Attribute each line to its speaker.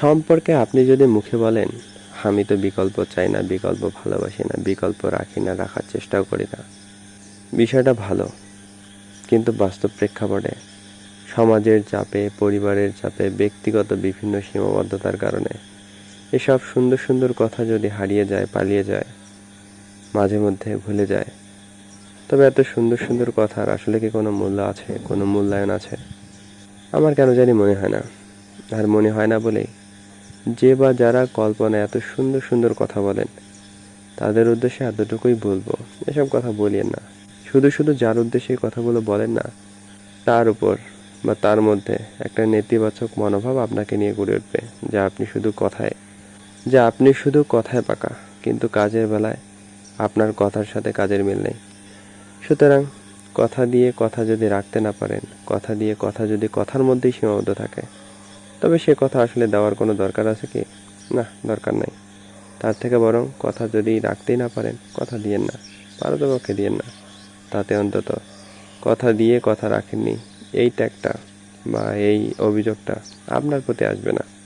Speaker 1: সম্পর্কে আপনি যদি মুখে বলেন, আমি তো বিকল্প চাই না, বিকল্প ভালোবাসি না, বিকল্প রাখি না, রাখার চেষ্টাও করি না। বিষয়টা ভালো, কিন্তু বাস্তব প্রেক্ষাপটে সমাজের চাপে, পরিবারের চাপে, ব্যক্তিগত বিভিন্ন সীমাবদ্ধতার কারণে এসব সুন্দর সুন্দর কথা যদি হারিয়ে যায়, পালিয়ে যায়, মাঝে মধ্যে ভুলে যায়, তবে এত সুন্দর সুন্দর কথার আসলে কি কোনো মূল্য আছে, কোনো মূল্যায়ন আছে? আমার কেন জানি মনে হয় না। আর মনে হয় না বলেই যে বা যারা কল্পনায় এত সুন্দর সুন্দর কথা বলেন, তাদের উদ্দেশ্যে এতটুকুই বলব, এসব কথা বলিয়েন না। শুধু শুধু যার উদ্দেশ্যে কথাগুলো বলেন না, তার উপর বা তার মধ্যে একটা নেতিবাচক মনোভাব আপনাকে নিয়ে গড়ে উঠবে, যা আপনি শুধু কথায়, যা আপনি শুধু কথায় পাকা, কিন্তু কাজের বেলায় আপনার কথার সাথে কাজের মিল নেই। সুতরাং কথা দিয়ে কথা যদি রাখতে না পারেন, কথা দিয়ে কথা যদি কথার মধ্যেই সীমাবদ্ধ থাকে তবে সে কথা আসলে দেওয়ার কোনো দরকার আছে কি? না, দরকার নাই। তার থেকে বরং কথা যদি রাখতেই না পারেন, কথা দিয়েন না। পারতপক্ষে দিয়েন না। তাতে অন্তত কথা দিয়ে কথা রাখেননি। এই ট্যাগটা বা এই অভিযোগটা আপনার প্রতি আসবে না।